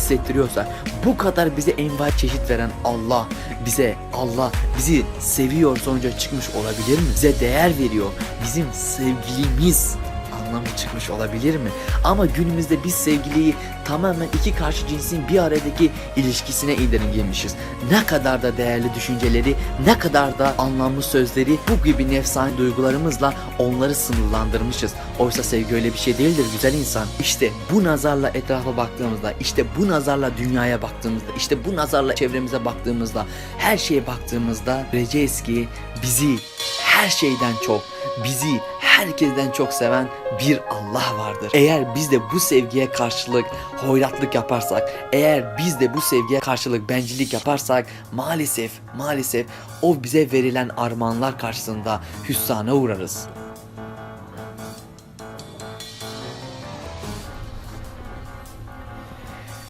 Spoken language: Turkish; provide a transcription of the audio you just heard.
hissettiriyorsa, bu kadar bize envai çeşit veren Allah, bize Allah bizi seviyor sonuca çıkmış olabilir mi? Bize değer veriyor. Bizim sevgilimiz anlamı çıkmış olabilir mi? Ama günümüzde biz sevgiliyi tamamen iki karşı cinsin bir aradaki ilişkisine indirgemişiz. Ne kadar da değerli düşünceleri, ne kadar da anlamlı sözleri bu gibi nefsani duygularımızla onları sınırlandırmışız. Oysa sevgi öyle bir şey değildir güzel insan. İşte bu nazarla etrafa baktığımızda, işte bu nazarla dünyaya baktığımızda, işte bu nazarla çevremize baktığımızda, her şeye baktığımızda göreceğiz ki bizi her şeyden çok, bizi herkesten çok seven bir Allah vardır. Eğer biz de bu sevgiye karşılık hoyratlık yaparsak, eğer biz de bu sevgiye karşılık bencillik yaparsak maalesef maalesef o bize verilen armağanlar karşısında hüsrana uğrarız.